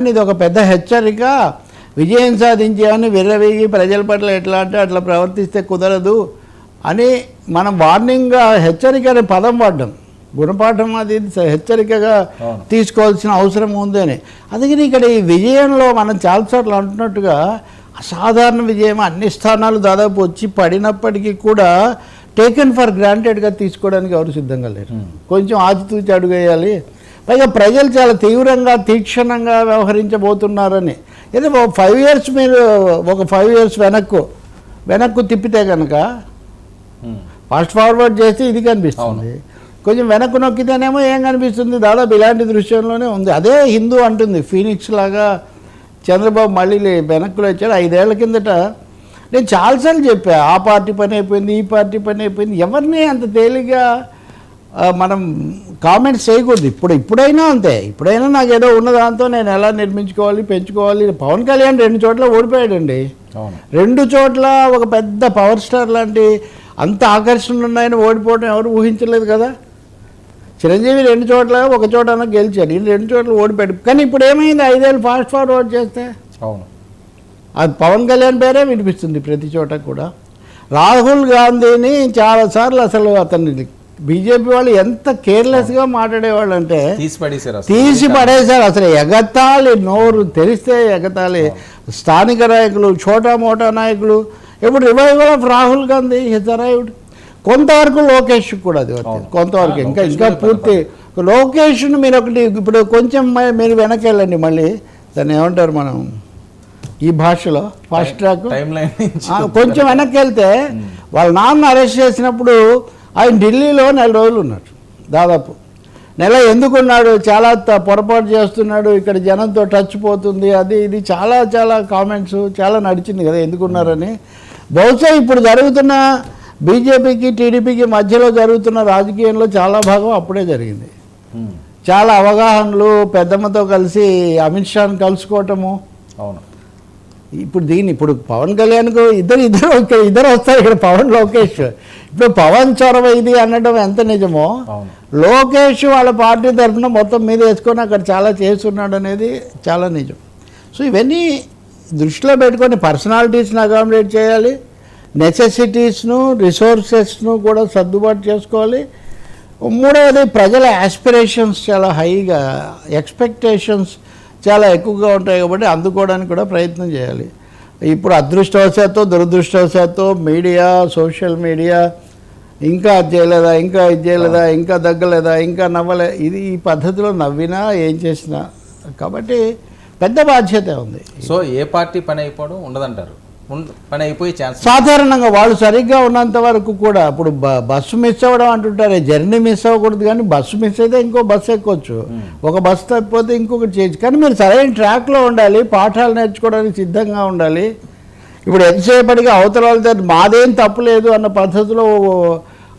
ఇది ఒక పెద్ద హెచ్చరిక. విజయం సాధించామని విర్రవీగి ప్రజల పట్ల ఎట్లా అంటే అట్లా ప్రవర్తిస్తే కుదరదు అని మనం వార్నింగ్గా హెచ్చరిక అనే పదం వాడ్డాం. గుణపాఠం అది హెచ్చరికగా. తీసుకోవాల్సిన అవసరం ఉంది అని. అందుకని ఇక్కడ ఈ విజయంలో మనం చాలాసార్లు అంటున్నట్టుగా అసాధారణ విజయం అన్ని స్థానాలు దాదాపు వచ్చి పడినప్పటికీ కూడా టేకెన్ ఫర్ గ్రాంటెడ్గా తీసుకోవడానికి ఎవరు సిద్ధంగా లేరు. కొంచెం ఆచితూచి అడుగేయాలి. పైగా ప్రజలు చాలా తీవ్రంగా తీక్షణంగా వ్యవహరించబోతున్నారని. ఏదో ఒక ఫైవ్ ఇయర్స్ మీరు ఒక ఫైవ్ ఇయర్స్ వెనక్కు వెనక్కు తిప్పితే కనుక. ఫాస్ట్ ఫార్వర్డ్ చేస్తే ఇది కనిపిస్తుంది. కొంచెం వెనక్కు నొక్కితేనేమో ఏం కనిపిస్తుంది? దాదాపు ఇలాంటి దృశ్యంలోనే ఉంది. అదే హిందూ అంటుంది ఫీనిక్స్ లాగా చంద్రబాబు మళ్ళీ వెనక్కులో వచ్చాడు. ఐదేళ్ళ కిందట నేను చాలాసార్లు చెప్పా ఆ పార్టీ పని అయిపోయింది ఈ పార్టీ పని అయిపోయింది. ఎవరిని అంత తేలిగ్గా మనం కామెంట్స్ చేయకూడదు. ఇప్పుడు ఇప్పుడైనా అంతే. ఇప్పుడైనా నాకు ఏదో ఉన్న దాంతో నేను ఎలా నిర్మించుకోవాలి పెంచుకోవాలి. పవన్ కళ్యాణ్ రెండు చోట్ల ఓడిపోయాడండి. అవును. రెండు చోట్ల ఒక పెద్ద పవర్ స్టార్ లాంటి అంత ఆకర్షణలు ఉన్నాయని ఓడిపోవడం ఎవరు ఊహించలేదు కదా? చిరంజీవి రెండు చోట్ల ఒక చోట గెలిచాడు. ఈ రెండు చోట్ల ఓడిపోయాడు. కానీ ఇప్పుడు ఏమైంది? ఐదేళ్ళు ఫాస్ట్ ఫార్వర్డ్ చేస్తే? అవును. అది పవన్ కళ్యాణ్ పేరే వినిపిస్తుంది ప్రతి చోట కూడా. రాహుల్ గాంధీని చాలాసార్లు అసలు అతన్ని బీజేపీ వాళ్ళు ఎంత కేర్లెస్గా మాట్లాడేవాళ్ళు అంటే తీసి పడేశారు అసలు. ఎగతాళి నోరు తెరిస్తే ఎగతాళి. స్థానిక నాయకులు చోటా మోటా నాయకులు. ఇప్పుడు revival of Rahul Gandhi is arrived కొంతవరకు లోకేష్ కూడా అది. కొంతవరకు. ఇంకా ఇంకా పూర్తి. లోకేష్ను మీరు ఒకటి ఇప్పుడు కొంచెం మీరు వెనక్కి వెళ్ళండి మళ్ళీ. దాన్ని ఏమంటారు మనం? ఈ భాషలో ఫాస్ట్ ట్రాక్. కొంచెం వెనక్కి వెళ్తే వాళ్ళ నాన్న అరెస్ట్ చేసినప్పుడు ఆయన ఢిల్లీలో నెల రోజులు ఉన్నాడు దాదాపు. నెల ఎందుకున్నాడు? చాలా పొరపాటు చేస్తున్నాడు. ఇక్కడ జనంతో టచ్ పోతుంది. అది ఇది చాలా చాలా కామెంట్స్ చాలా నడిచింది కదా ఎందుకున్నారని. బహుశా ఇప్పుడు జరుగుతున్న బీజేపీకి టీడీపీకి మధ్యలో జరుగుతున్న రాజకీయంలో చాలా భాగం అప్పుడే జరిగింది. చాలా అవగాహనలు పెద్దమ్మతో కలిసి అమిత్ షాని కలుసుకోవటము. అవును. ఇప్పుడు దీన్ని ఇప్పుడు పవన్ కళ్యాణ్కు ఇద్దరు ఇద్దరు ఇక్కడ ఇద్దరు వస్తారు ఇక్కడ పవన్ లోకేష్. ఇప్పుడు పవన్ చొరవ ఇది అనడం ఎంత నిజమో లోకేష్ వాళ్ళ పార్టీ తరఫున మొత్తం మీద వేసుకొని అక్కడ చాలా చేస్తున్నాడు అనేది చాలా నిజం. సో ఇవన్నీ దృష్టిలో పెట్టుకొని పర్సనాలిటీస్ని అకామిడేట్ చేయాలి నెసెసిటీస్ను రిసోర్సెస్ను కూడా సర్దుబాటు చేసుకోవాలి. మూడవది ప్రజల యాస్పిరేషన్స్ చాలా హైగా ఎక్స్పెక్టేషన్స్ చాలా ఎక్కువగా ఉంటాయి కాబట్టి అందుకోవడానికి కూడా ప్రయత్నం చేయాలి. ఇప్పుడు అదృష్టవశాత్తు దురదృష్టవశాత్తు మీడియా సోషల్ మీడియా ఇంకా అది చేయలేదా ఇంకా ఇది చేయలేదా ఇంకా దగ్గలేదా ఇంకా నవ్వలే ఇది ఈ పద్ధతిలో నవ్వినా ఏం చేసినా. కాబట్టి పెద్ద బాధ్యత ఉంది. సో ఏ పార్టీ పని అయిపోవడం ఉండదంటారు? ఉండ- పని అయిపోయే ఛాన్స్ సాధారణంగా వాళ్ళు సరిగ్గా ఉన్నంత వరకు కూడా ఇప్పుడు బస్సు మిస్ అవ్వడం అంటుంటారే జర్నీ మిస్ అవ్వకూడదు కానీ బస్సు మిస్ అయితే ఇంకో బస్సు ఎక్కొచ్చు. ఒక బస్సు తప్పిపోతే ఇంకొకటి చేయొచ్చు. కానీ మీరు సరైన ట్రాక్లో ఉండాలి పాఠాలు నేర్చుకోవడానికి సిద్ధంగా ఉండాలి. ఇప్పుడు ఎంతసేపటికి అవతల వాళ్ళతో మాదేం తప్పు లేదు అన్న పద్ధతిలో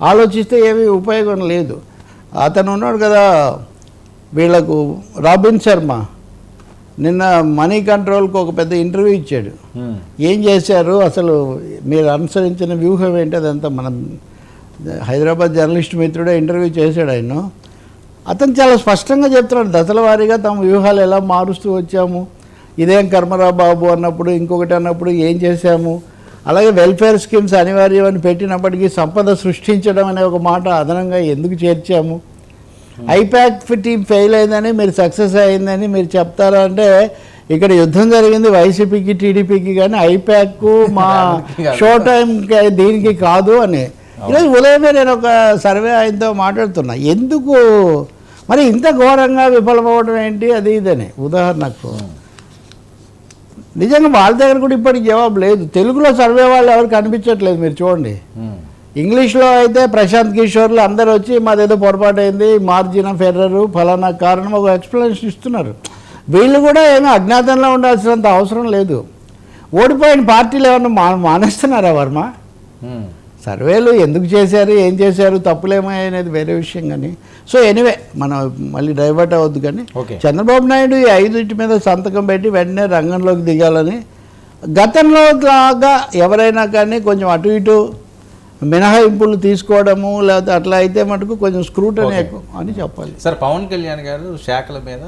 ఆలోచిస్తే ఏమీ ఉపయోగం లేదు. అతను ఉన్నాడు కదా వీళ్ళకు రాబిన్ శర్మ. నిన్న మనీ కంట్రోల్కి ఒక పెద్ద ఇంటర్వ్యూ ఇచ్చాడు. ఏం చేశారు? అసలు మీరు అనుసరించిన వ్యూహం ఏంటి? అదంతా మనం హైదరాబాద్ జర్నలిస్ట్ మిత్రుడే ఇంటర్వ్యూ చేశాడు ఆయన. అతను చాలా స్పష్టంగా చెప్తున్నాడు. దశల వారీగా తమ వ్యూహాలు ఎలా మారుస్తూ వచ్చాము? ఇదేం కర్మరా బాబు అన్నప్పుడు ఇంకొకటి అన్నప్పుడు ఏం చేశాము? అలాగే వెల్ఫేర్ స్కీమ్స్ అనివార్యమని పెట్టినప్పటికీ సంపద సృష్టించడం అనే ఒక మాట అదనంగా ఎందుకు చేర్చాము? ఐపాక్ టీం ఫెయిల్ అయిందని మీరు సక్సెస్ అయిందని మీరు చెప్తారా అంటే ఇక్కడ యుద్ధం జరిగింది వైసీపీకి టీడీపీకి కానీ ఐపాక్ మా షో టైం దీనికి కాదు అని. ఈరోజు ఉదయమే నేను ఒక సర్వే ఆయనతో మాట్లాడుతున్నా. ఎందుకు? మరి ఇంత ఘోరంగా విఫలమవడం ఏంటి? అది ఇదని ఉదాహరణకు. నిజంగా వాళ్ళ దగ్గర కూడా ఇప్పటికి జవాబు లేదు. తెలుగులో సర్వే వాళ్ళు ఎవరు కనిపించట్లేదు మీరు చూడండి. ఉమ్. ఇంగ్లీష్లో అయితే ప్రశాంత్ కిషోర్లు అందరూ వచ్చి మాదేదో పొరపాటు అయింది మార్జిన్ ఆఫ్ ఎర్రరు ఫలానా కారణం ఒక ఎక్స్ప్లెనేషన్ ఇస్తున్నారు. వీళ్ళు కూడా ఏమీ అజ్ఞాతంలో ఉండాల్సినంత అవసరం లేదు. ఓడిపోయిన పార్టీలు ఏమన్నా మా మానేస్తున్నారా వర్మ. సర్వేలు ఎందుకు చేశారు ఏం చేశారు తప్పులేమో అనేది వేరే విషయం కానీ. సో ఎనీవే మనం మళ్ళీ డైవర్ట్ అవ్వద్దు కానీ. ఓకే. చంద్రబాబు నాయుడు ఈ ఐదుటి మీద సంతకం పెట్టి వెంటనే రంగంలోకి దిగాలని గతంలో లాగా ఎవరైనా కానీ కొంచెం అటు ఇటు మినహాయింపులు తీసుకోవడము లేకపోతే అట్లా అయితే మటుకు కొంచెం స్క్రూటనీ ఎక్కువ అని చెప్పాలి. సార్ పవన్ కళ్యాణ్ గారు శాఖల మీద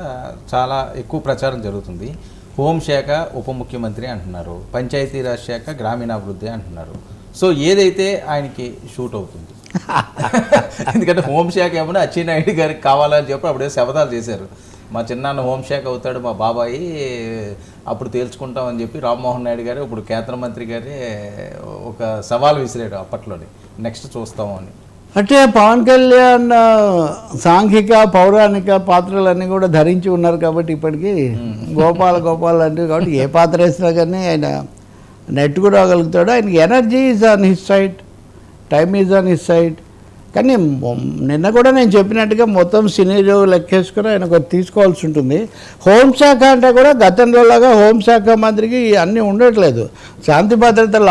చాలా ఎక్కువ ప్రచారం జరుగుతుంది. హోంశాఖ ఉప ముఖ్యమంత్రి అంటున్నారు. పంచాయతీరాజ్ శాఖ గ్రామీణాభివృద్ధి అంటున్నారు. సో ఏదైతే ఆయనకి షూట్ అవుతుంది. ఎందుకంటే హోంశాఖ ఏమన్నా అచ్చెన్నాయుడు గారికి కావాలని చెప్పి అప్పుడే శపథాలు చేశారు. మా చిన్నాన్న హోంశాఖ అవుతాడు మా బాబాయి అప్పుడు తేల్చుకుంటామని చెప్పి రామ్మోహన్ నాయుడు గారు ఇప్పుడు కేంద్ర మంత్రి గారే ఒక సవాల్ విసిరాడు అప్పట్లోనే. నెక్స్ట్ చూస్తాము అని. అంటే పవన్ కళ్యాణ్ సాంఘిక పౌరాణిక పాత్రలన్నీ కూడా ధరించి ఉన్నారు కాబట్టి ఇప్పటికీ గోపాల గోపాల్ అంటే కాబట్టి ఏ పాత్ర వేసినా కానీ ఆయన నెట్టుకు రాగలుగుతాడు ఆయనకి energy is on his side time is on his side. కానీ నిన్న కూడా నేను చెప్పినట్టుగా మొత్తం సినీరో లెక్కేసుకుని ఆయన ఒకటి తీసుకోవాల్సి ఉంటుంది. హోంశాఖ అంటే కూడా గతంలో లాగా హోంశాఖ మంత్రికి అన్నీ ఉండట్లేదు. శాంతి భద్రతలు